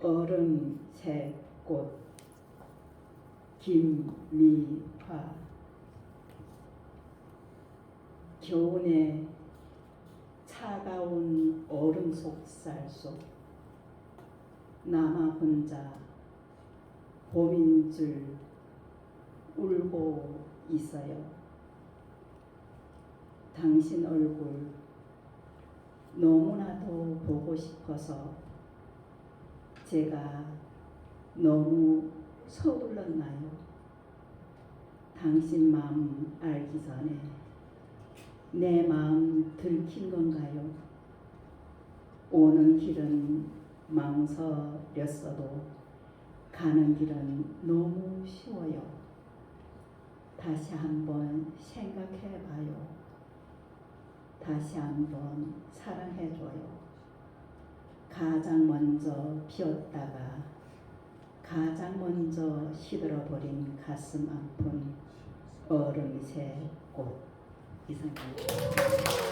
얼음 새꽃 김미화 겨운의 차가운 얼음 속살 속 남아 혼자 봄인 줄 울고 있어요. 당신 얼굴 너무나도 보고 싶어서 제가 너무 서둘렀나요? 당신 마음 알기 전에 내 마음 들킨 건가요? 오는 길은 망설였어도 가는 길은 너무 쉬워요. 다시 한번 생각해 봐요. 다시 한번 사랑해 줘요. 가장 먼저 피었다가 가장 먼저 시들어버린 가슴 아픈 얼음새 꽃 이상입니다.